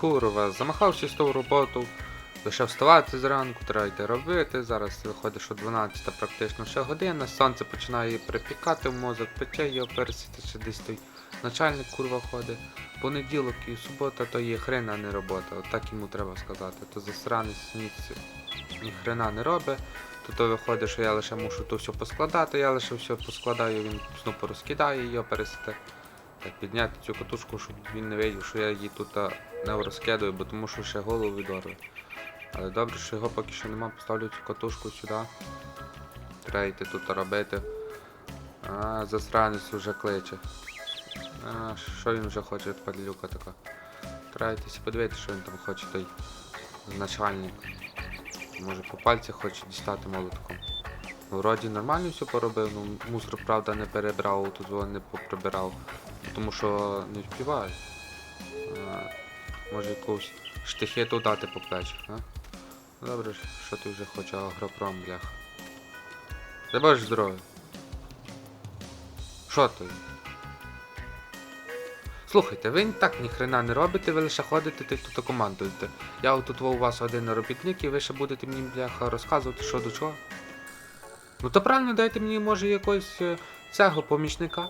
Курва, замахався з ту роботу. Лише вставати зранку, треба йти робити. Зараз виходить, що 12 практично ще година. Сонце починає припікати в мозок, пече його пересити, ще десь той начальник курва ходить. Понеділок і субота то є хрена не робота, от так йому треба сказати. То засранець ні, ні хрена не робить. То то виходить, що я лише мушу то все поскладати, я лише все поскладаю, він знову порозкидає його пересите. Так, підняти цю катушку, щоб він не видів, що я її тут не розкидаю, бо тому що ще голову відорве. Але добре, що його поки що нема, поставлю цю катушку сюди. Треба йти тут робити. А, засранець вже кличе. А, що він вже хоче від падлюка така? Треба йти подивитися, що він там хоче той начальник. Може по пальцях хоче дістати молотком. Вроді нормально все поробив, ну мусор, правда, не перебрав, тут не поприбирав. Тому що не впіває. Може якусь штихету дати по плечах, а? Добре, що ти вже хочеш агропром, блях. Дай Боже здоров'я. Що ти? Слухайте, ви так ніхрена не робите, ви лише ходите й тут командуєте. Я отут у вас один робітник і ви ще будете мені, бляха, розказувати, що до чого. Ну то правильно, дайте мені, може, якогось е, цього помічника.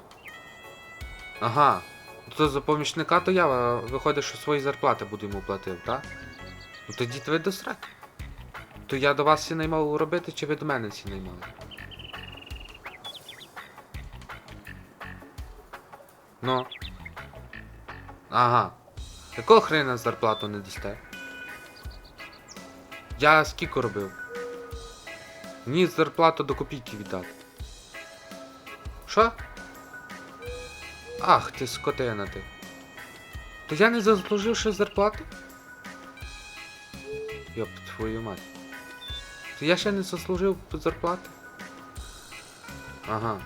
Ага. То за помічника, то я виходить, що свої зарплати буду йому платив, так? Ну тоді ви до сраки. То я до вас всі наймав робити, чи ви до мене всі наймали? Ну. Ага. Якого хрена зарплату не дасте? Я скільки робив? Мені зарплату до копійки віддати. Що? Ах, ти скотина ти. То я не заслужив ще зарплати? Йоп, твою мать. То я ще не заслужив зарплати? Ага.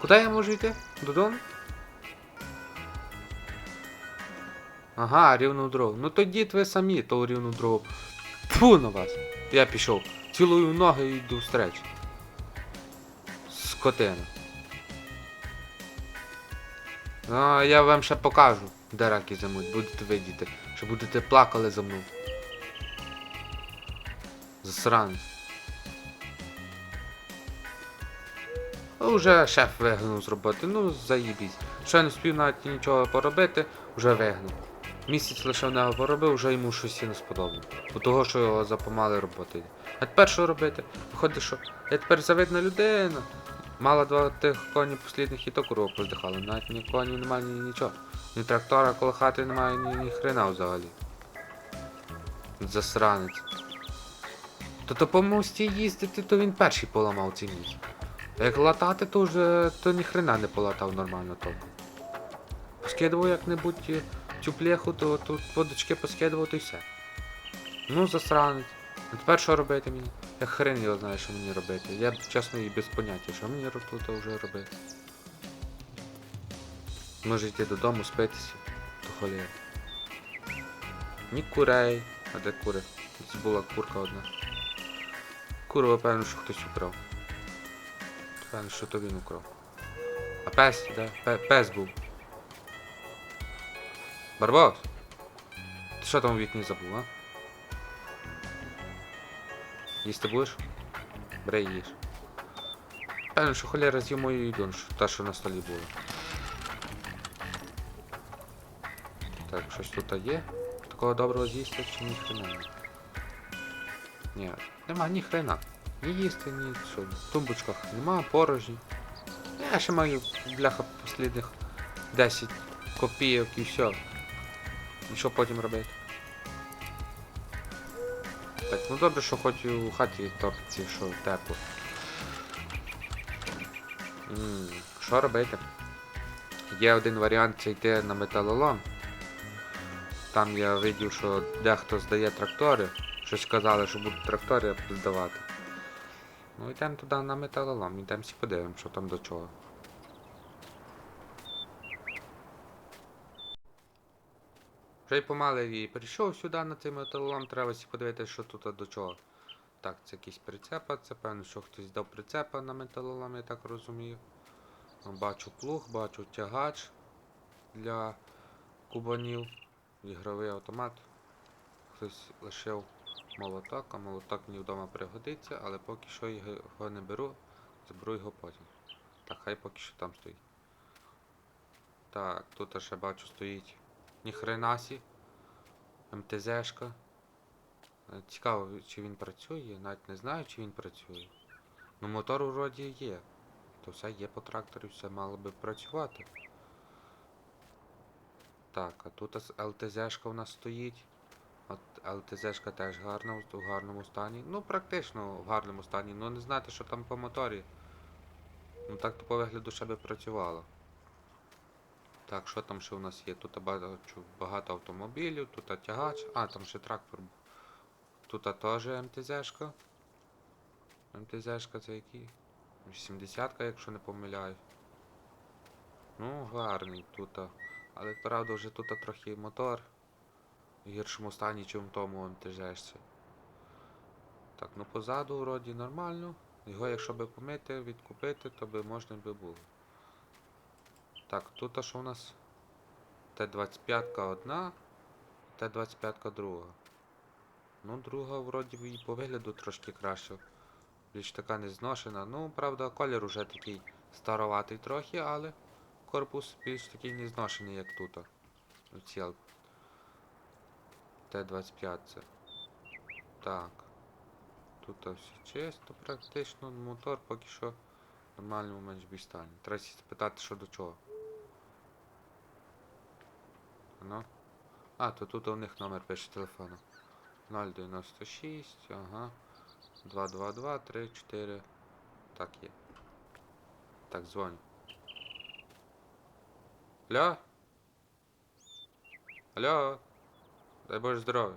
Куди я можу йти? Додому? Ага, рівну дров. Ну тоді ви самі то рівну дров. Фу на вас. Я пішов. Цілую ноги і йду встреч. Скотина. Ну, я вам ще покажу, де раки зимуть, будете видіти, що будете плакали за мною. Засранець. Уже шеф вигнав з роботи, ну заїбісь. Я не спів навіть нічого поробити, вже вигнав. Місяць лише в нього поробив, вже йому щось і не сподобало. Бо того, що його запомали роботи. А тепер що робити? Виходить, що я тепер завидна людина. Мала два тих коні послідних і то курва поздихали. Навіть ні коні немає, ні нічого. Ні трактора коло хати немає, ні, ні хрена взагалі. Засранець. То то по мості їздити, то він перший поламав цей міст. А як латати, то вже то ні хрена не полатав нормально толком. Поскидував як-небудь е, цю пляху, то тут водочки поскидував, то й все. Ну, засранець. А тепер що робити мені? Я хрен його знаю, що мені робити. Я чесно і без поняття, що мені тут вже робити. Може йти додому, спитися, то холєра. Ні курей. А де кури? Тут була курка одна. Курва, певно, що хтось украв. Певно, що то він украв. А пес, де? Пе- пес був. Барбос! Ти що там у вікні забув, а? Їсти будеш? Бери їж. Певно, що холєра з'їв мою їду, та, що на столі була. Так, щось тут є? Такого доброго з'їсти чи ні хрена? Ні, нема ні хрена. Ні їсти, ні що. В тумбочках нема, порожні. Я ще маю бляха послідних 10 копійок і все. І що потім робити? Так, ну добре, що хоч у хаті топиться, що тепло. Що робити? Є один варіант це йти на металолом. Там я видів, що дехто здає трактори. Щось казали, що будуть трактори здавати. Ну йдемо туди на металолом, йдемо всі подивимо, що там до чого. Вже помалий прийшов сюди на цей металолом, треба подивитися, що тут до чого. Так, це якийсь прицепа, це певно, що хтось дав прицепа на металолом, я так розумію. Бачу плуг, бачу тягач для кубанів, ігровий автомат. Хтось лишив молоток, а молоток мені вдома пригодиться, але поки що його не беру, заберу його потім. Так, хай поки що там стоїть. Так, тут ще бачу стоїть ніхренасі. МТЗшка. Е, Цікаво, чи він працює, навіть не знаю, чи він працює. Ну мотор вроді є. То все є по тракторі, все мало би працювати. Так, а тут ЛТЗшка у нас стоїть. От ЛТЗшка теж гарна, в- гарному стані. Ну, практично в гарному стані. Ну не знати, що там по моторі. Ну так то по вигляду ще би працювало. Так, що там ще у нас є? Тут бачу багато автомобілів, тут тягач. А, там ще трактор. був. Тут теж МТЗшка. МТЗшка це який? 80-ка, якщо не помиляю. Ну, гарний тут. Але правда вже тут трохи мотор. В гіршому стані, ніж в тому МТЗшці. Так, ну позаду вроді нормально. Його якщо би помити, відкупити, то би можна би було. Так, тут а що у нас? Т-25 одна, Т-25 друга. Ну, друга вроді і по вигляду трошки краще. Більш така незношена. Ну, правда, колір уже такий староватий трохи, але корпус більш такий незношений, як тут. Оці Л- Т-25 це. Так. Тут все чисто практично. Мотор поки що в нормальному менш більш стані. Треба спитати, що до чого. Ну. А, то тут у них номер пише телефону. 096, ага. 222 34. Так є. Так, дзвоню. Алло? Алло? Дай Боже здоров'я.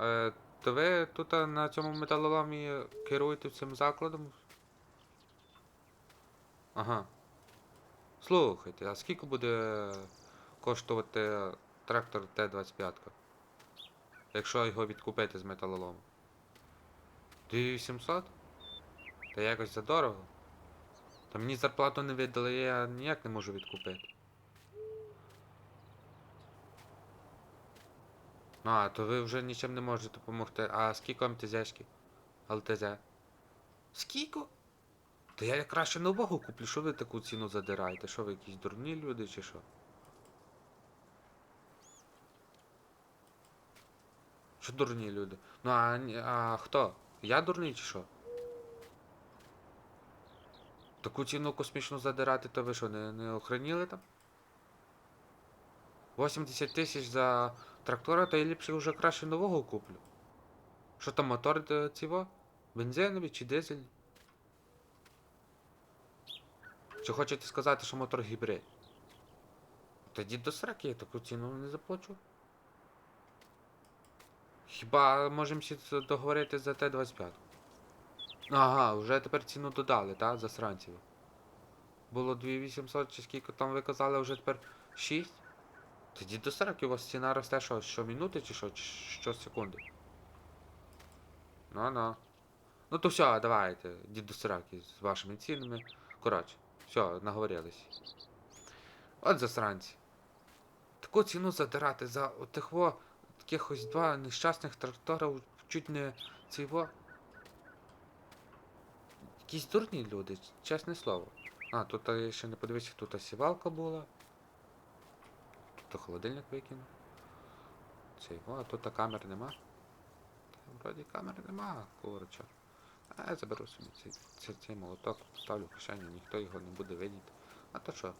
Е, то ви тут на цьому металоломі керуєте цим закладом? Ага. Слухайте, а скільки буде коштувати трактор Т-25? Якщо його відкупити з металолому? 2800? Та якось задорого. Та мені зарплату не видали, я ніяк не можу відкупити. Ну, а, то ви вже нічим не можете допомогти. А скільки МТЗшки? ЛТЗ? Скільки? Та я краще нового куплю, що ви таку ціну задираєте? Що ви якісь дурні люди чи що? Що дурні люди? Ну а, а хто? Я дурний чи що? Таку ціну космічну задирати, то ви що, не, не охреніли там? 80 тисяч за трактора, то я ліпше вже краще нового куплю. Що там мотор е, цього? Бензиновий чи дизель? Чи хочете сказати, що мотор гібрид? Тоді до сраки я таку ціну не заплачу. Хіба можемо всі договорити за Т-25? Ага, вже тепер ціну додали, так? Засранців. Було 2800 чи скільки там ви казали, вже тепер 6? Тоді до 40 у вас ціна росте що, щомінути чи що, чи щосекунди? Ну ну. Ну то все, давайте, діду сраки з вашими цінами. Коротше, все, наговорились. От засранці. Таку ціну задирати за отих во таких ось два нещасних тракторів чуть не цього. Якісь дурні люди, чесне слово. А, тут я ще не подивився, тут сівалка була. Тут холодильник викинув. Цей, о, а тут камер нема. Вроді камер нема, курча. А я заберу собі цей, цей, цей молоток, поставлю в кишеню, ніхто його не буде видіти. А то що?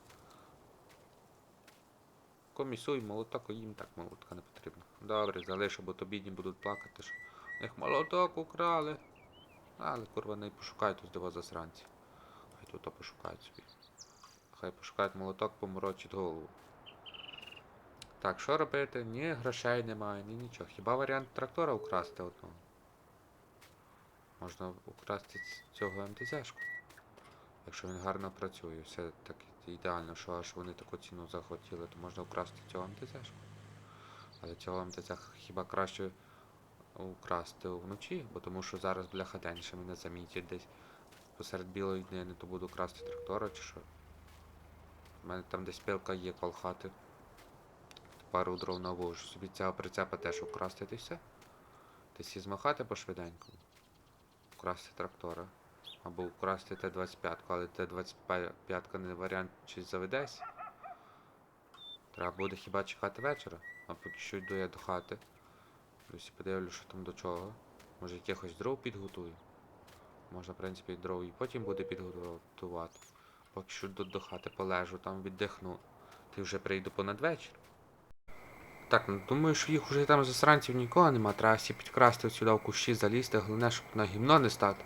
Комісуй молоток, їм так молотка не потрібно. Добре, залишу, бо то бідні будуть плакати, що них молоток украли. Але курва не пошукають ось того засранці. Хай тут пошукають собі. Хай пошукають молоток, поморочить голову. Так, що робити? Ні грошей немає, ні нічого. Хіба варіант трактора украсти одного? Можна украсти цього МТЗшку. Якщо він гарно працює, все так ідеально, що аж вони таку ціну захотіли, то можна украсти цього МТЗшку. Але цього МТЗ хіба краще украсти вночі, бо тому що зараз бляха день ще мене замітять десь посеред білої днини, то буду красти трактора чи що. У мене там десь пилка є коло хати. Пару дров навожу. Собі цього прицепа теж украсти та й все. Десь і змахати пошвиденькому. Украсти трактора. Або украсти Т-25, але Т-25 не варіант чи заведесь. Треба буде хіба чекати вечора, а поки що йду я до хати. Ось подивлю, що там до чого. Може якихось дров підготую. Можна, в принципі, дров і потім буде підготувати. Поки що йду до хати полежу, там віддихну. Ти вже прийду понад вечір. Так, ну думаю, що їх уже там засранців нікого нема. Треба всі підкрасти сюди в кущі, залізти. Головне, щоб на гімно не стати.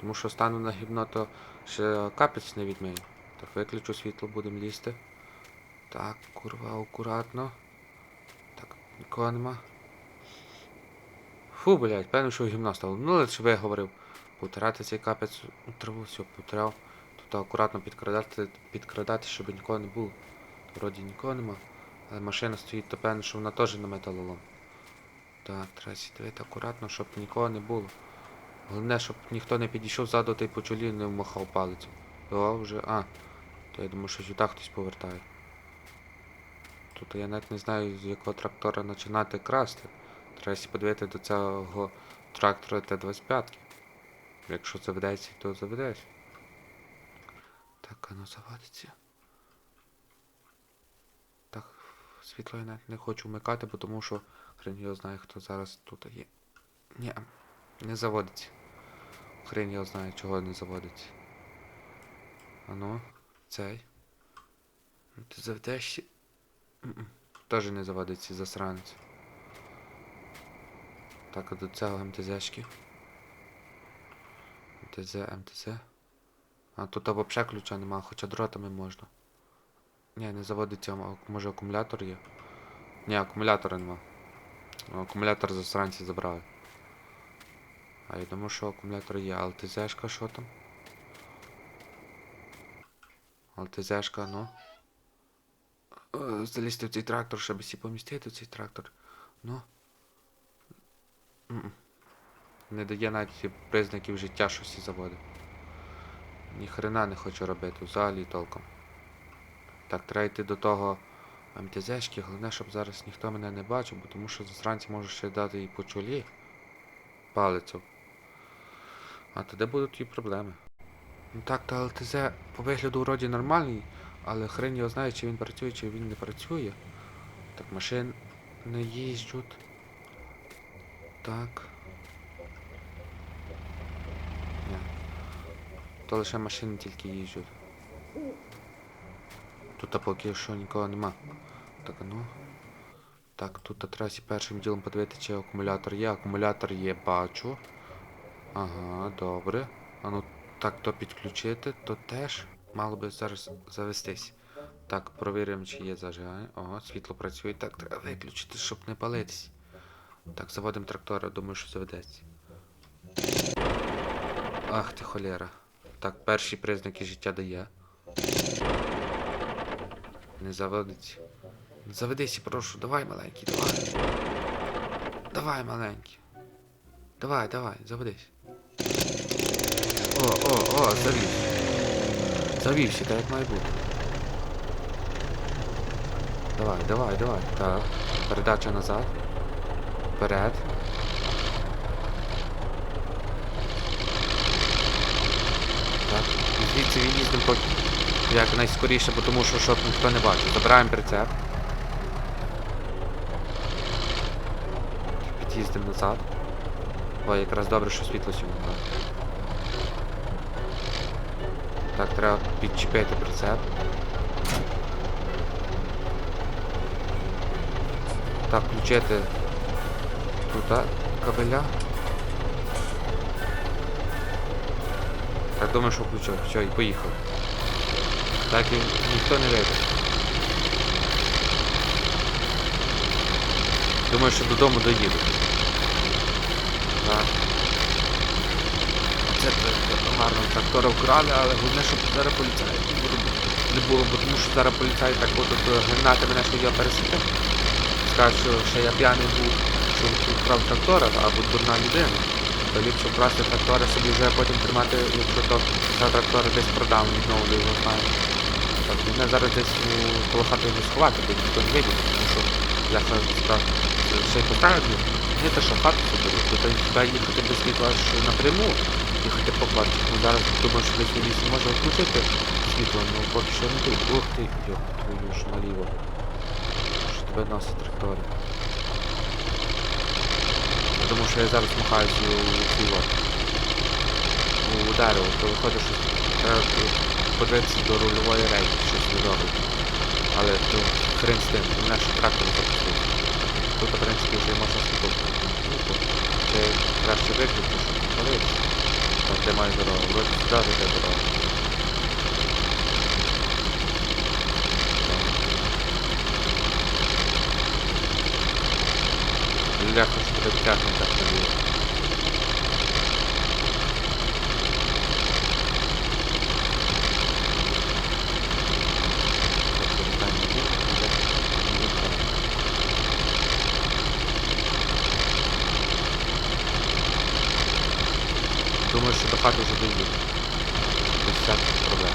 Тому що стану на гімно, то ще капець не відмію. Так, виключу світло, будемо лізти. Так, курва, акуратно. Нікого нема. Фу, блядь, певно, що гімно стало. Ну, лише би я говорив. Потирати цей капець у траву, все, потирав. Тут акуратно підкрадати, підкрадати, щоб нікого не було. Вроді нікого нема. Але машина стоїть, то певно, що вона теж на металолом. Так, треба сидіти акуратно, щоб нікого не було. Головне, щоб ніхто не підійшов ззаду та й по чолі не вмахав палицем. О, вже. А. То я думаю, що сюди хтось повертає. Тут я навіть не знаю, з якого трактора починати красти. Треба подивити до цього трактора Т-25. Якщо заведеться, то заведеться. Так, а ну заводиться. Так, світло я навіть не хочу вмикати, бо тому що хрен його знає, хто зараз тут є. Ні, не заводиться. Хрен його знає, чого не заводиться. А ну, цей. Ну, Ти заведешся. Теж не заводиться засранець. Так, а до цього МТЗшки. МТЗ, МТЗ. А тут взагалі ключа нема, хоча дротами можна. Ні, не заводиться, може акумулятор є. Ні, акумулятора нема. Акумулятор засранці забрали. А я думаю, що акумулятор є. А ЛТЗшка що там? ЛТЗшка, ну. Е, Залізти в цей трактор, щоб всі помістити в цей трактор. Ну. Не дає навіть признаків життя, що всі заводи. Ні хрена не хочу робити, взагалі толком. Так, треба йти до того МТЗшки, головне, щоб зараз ніхто мене не бачив, бо тому що засранці можуть ще дати і по чолі палицю. А тоді будуть і проблеми. Ну так, та ЛТЗ по вигляду вроді нормальний, але хрен його знає, чи він працює, чи він не працює. Так, машин не їжджуть. Так. Ні. То лише машини тільки їжджуть. Тут поки що нікого нема. Так, ну. Так, тут треба сі першим ділом подивитися, чи акумулятор є. Акумулятор є, бачу. Ага, добре. А ну так, то підключити, то теж мало би зараз завестись. Так, провіримо, чи є зажигання. Ого, світло працює. Так, треба виключити, щоб не палитись. Так, заводимо трактора, думаю, що заведеться. Ах ти холєра. Так, перші признаки життя дає. Не заводиться. Не заведися, прошу. Давай, маленький, давай. Давай, маленький. Давай, давай, заведись. О, о, о, завівся. Завівся, так як має бути. Давай, давай, давай. Так. Передача назад. Вперед. Так. Звідси від'їздимо поки як найскоріше, бо тому що щоб ніхто не бачив. Забираємо прицеп. Під'їздимо назад. Ой, якраз добре, що світло сьогодні. Так, треба підчепити прицеп. Так, включити тут кабеля. Так, думаю, що включив. Все, і поїхав. Так і ніхто не вийде. Думаю, що додому доїду. Так. Це гарно трактора вкрали, але головне, щоб зараз поліцаї не було, бо тому що зараз поліцаї так будуть гнати мене, що я пересити. Скажуть, що ще я п'яний був, що вкрав трактора, або дурна людина. То ліпше вкрасти трактора собі вже потім тримати, якщо то Та трактор десь продав, відновлю його знаю. Так, мене зараз десь у коло хати не сховати, бо ніхто не вийде, тому що я так ще й поставлю. Не те, що хату тут сюди їхати без світла напряму, їхати по. Ну зараз думаю, що десь у лісі може включити світло, ну поки що не тут. Ух ти, йоп, твою ж наліво. Що тебе носить тракторі. Я думаю, що я зараз махаюсь у цій. У дерево, то виходить, що треба подивитися до рульової рейки, щось не робить. Але то хрен з тим, мене ще трактор запустив. Тут, в принципі, вже можна. Ну, то це краще виключити, щоб не. Так, де має дорогу? Вроді сюди веде. Тобто, питання є, іде, і їхали. Думаю, що до хати вже доїду. Без всяких проблем.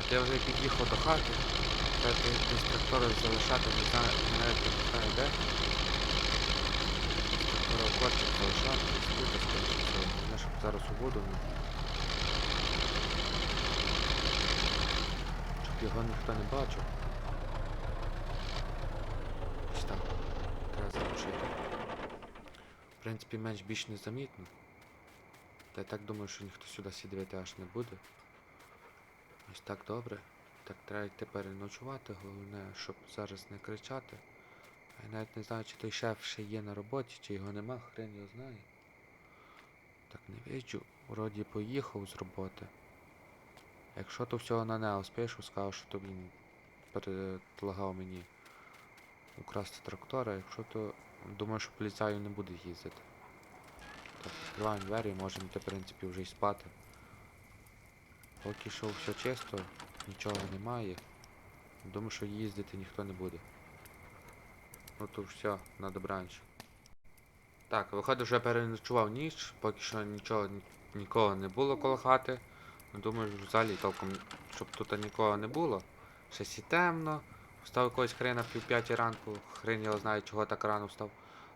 От я вже під'їхав до хати. Треба десь залишати, не знаю, навіть не знаю де. Корчик залишати, тут, а скоріше щоб зараз у воду. Щоб його ніхто не бачив. Ось так. Треба залишити. В принципі, менш більш незамітно. Та я так думаю, що ніхто сюди сідати аж не буде. Ось так добре. Так треба йти переночувати, головне, щоб зараз не кричати. Я навіть не знаю, чи той шеф ще є на роботі, чи його нема, хрен його знає. Так не виджу. Вроді поїхав з роботи. Якщо то всього на нього спишу, скажу, що то він предлагав мені украсти трактора, якщо то думаю, що поліцаю не буде їздити. Так, відкриваємо двері, можемо йти, в принципі, вже й спати. Поки що все чисто, нічого немає. Думаю, що їздити ніхто не буде. Ну то все, на добраніч. Так, виходить, вже переночував ніч, поки що нічого нікого не було коло хати. Думаю, в залі толком, щоб тут нікого не було. Щось і темно. Встав якогось хрена пів п'ятій ранку, хрен його знає, чого так рано встав.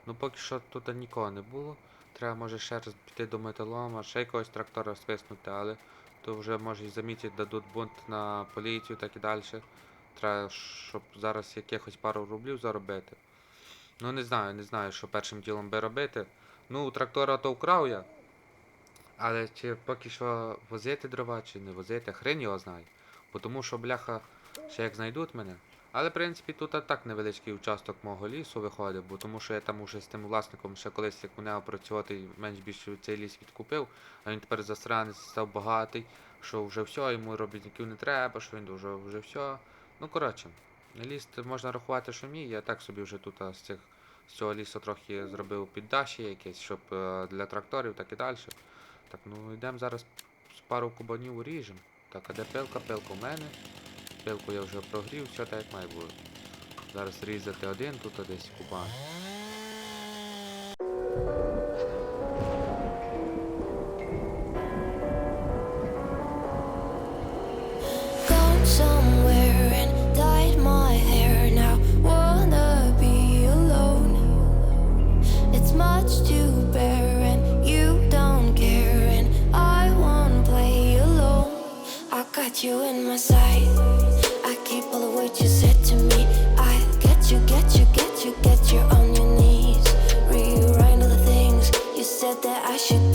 Ну поки що тут нікого не було. Треба може ще раз піти до металома, ще якогось трактора свиснути, але то вже може замітити, дадуть бунт на поліцію, так і далі. Треба, щоб зараз якихось пару рублів заробити. Ну не знаю, не знаю, що першим ділом би робити. Ну, трактора то вкрав я. Але чи поки що возити дрова, чи не возити, хрен його знає. Бо тому що, бляха, ще як знайдуть мене. Але, в принципі, тут а так невеличкий участок мого лісу виходить, бо тому що я там уже з тим власником ще колись як у нього працювати менш більше цей ліс відкупив, а він тепер засранець став багатий, що вже все, йому робітників не треба, що він вже, вже все. Ну коротше, ліс можна рахувати, що мій, я так собі вже тут з цих з цього лісу трохи зробив піддаші якесь, щоб е, для тракторів, так і далі. Так, ну йдемо зараз пару кубанів уріжемо. Так, а де пилка? Пилка в мене. Пилку я вже прогрів, все так як має бути. Зараз різати один, тут десь кубан. Gone somewhere and dyed that I should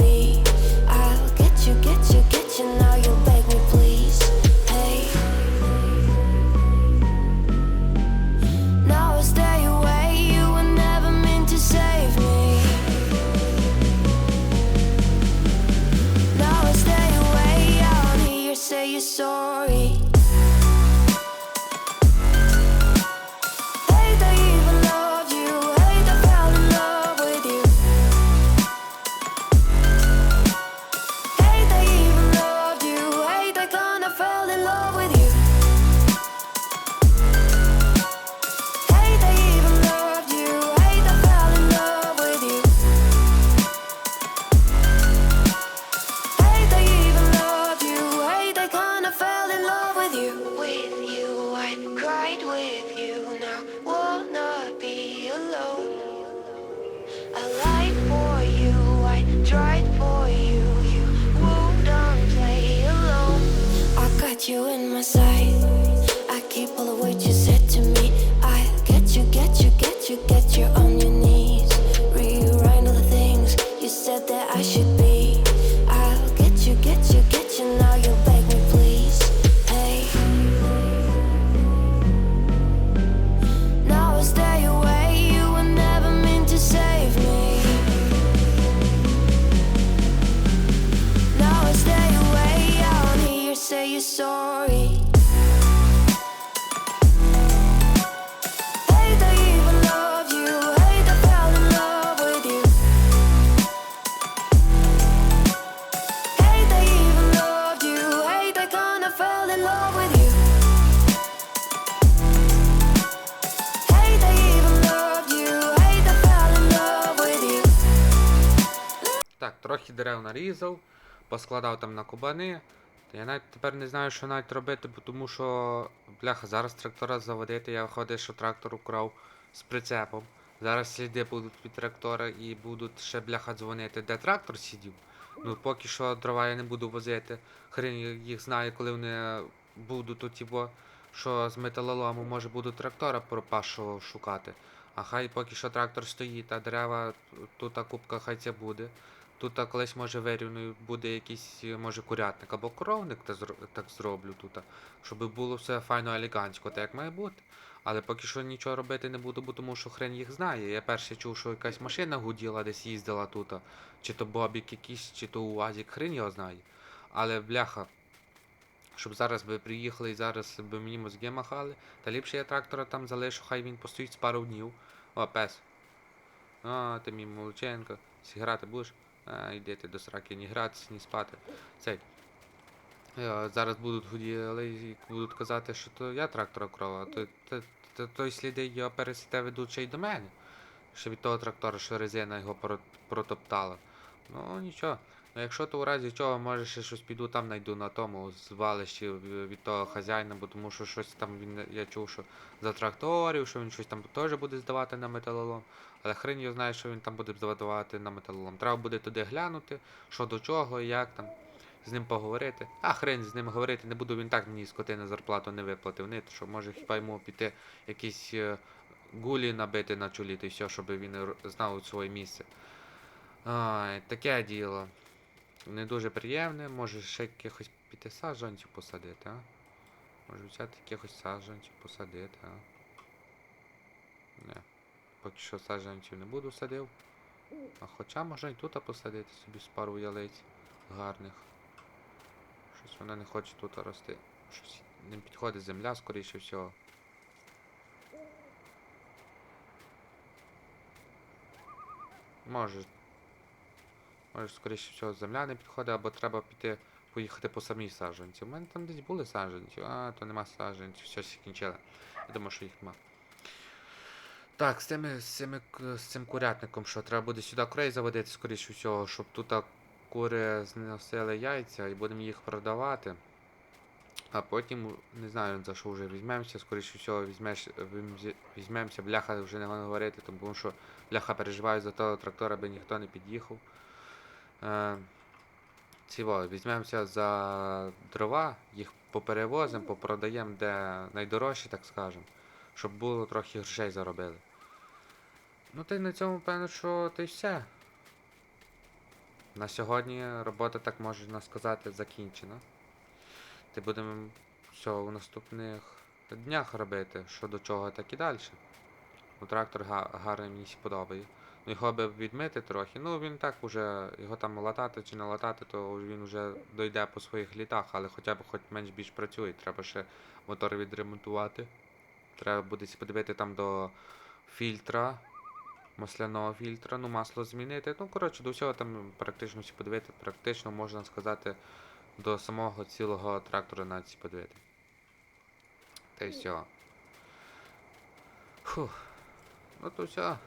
трохи дерев нарізав, поскладав там на кубани. Та я навіть тепер не знаю, що навіть робити, бо тому що, бляха, зараз трактора заводити, я виходить, що трактор украв з прицепом. Зараз сліди будуть від трактора і будуть ще бляха дзвонити, де трактор сидів. Ну поки що дрова я не буду возити. Хрен їх знає, коли вони будуть тут бо що з металолому, може буду трактора пропашого шукати. А хай поки що трактор стоїть, а дерева тут кубка хай це буде. Тут колись може вирівнюю буде якийсь, може, курятник або коровник та так зроблю тут, щоб було все файно елегантсько, так як має бути. Але поки що нічого робити не буду, бо тому що хрен їх знає. Я перше чув, що якась машина гуділа, десь їздила тут. Чи то Бобік якийсь, чи то УАЗик, хрен його знає. Але бляха, щоб зараз би приїхали і зараз би мені мозги махали, та ліпше я трактора там залишу, хай він постоїть з пару днів. О, пес. А, ти мій молодченко. Сіграти будеш? А, йди до сраки, ні гратися, ні спати. Цей. Е, Зараз будуть гуділи будуть казати, що то я трактора крова, а то, то, то, той сліди його пересіте ведуть ще й до мене. Ще від того трактора, що резина його протоптала. Ну нічого. Ну якщо то у разі чого, може ще щось піду там знайду на тому звалищі від того хазяїна, бо тому що щось там він я чув, що за тракторів, що він щось там теж буде здавати на металолом. Але хрен його знає, що він там буде здавати на металолом. Треба буде туди глянути, що до чого і як там. З ним поговорити. А хрен з ним говорити, не буду він так мені скотина зарплату не виплатив. Не, то що може хіба йому піти якісь е, гулі набити на чолі, й все, щоб він знав своє місце. Ай, таке діло. Не дуже приємне, може ще якихось піти саджанців посадити, а? Може взяти якихось саджанців посадити, а? Не. Поки що саджанців не буду садив. А хоча можна і тут посадити собі з пару ялиць гарних. Щось вона не хоче тут рости. Щось не підходить земля, скоріше всього. Може. Може, скоріше всього, земля не підходить, або треба піти поїхати по самій саджанці. У мене там десь були саджанці, а то нема саджанців, всі кінчили. Я думаю, що їх нема. Так, з, цими, з, цими, з цим курятником, що треба буде сюди курей заводити, скоріше всього, щоб тут кури зносили яйця і будемо їх продавати. А потім, не знаю за що вже візьмемося, скоріше всього візьмеш, візьмемося, бляха вже не говорити, тому що бляха переживаю за того трактора, аби ніхто не під'їхав. Е, візьмемося за дрова, їх поперевозимо, попродаємо де найдорожчі, так скажемо, щоб було трохи грошей заробили. Ну й на цьому, певно, що й все. На сьогодні робота, так можна сказати, закінчена. Ти будемо все у наступних днях робити, що до чого, так і далі. Ну, трактор га- гарний мені сі подобає. Його би відмити трохи. Ну він так уже, його там латати чи не латати, то він вже дойде по своїх літах, але хоча б хоч менш-більш працює. Треба ще мотор відремонтувати. Треба буде подивити там до фільтра, масляного фільтра, ну масло змінити. Ну, коротше, до всього там практично всі подивити. Практично можна сказати до самого цілого трактора навіть сі подивити. Та й все. Фух. Ну то все.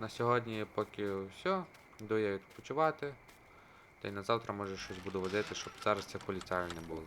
На сьогодні поки все. Йду я відпочивати. Та й на завтра може щось буду водити, щоб зараз це поліцаю не було.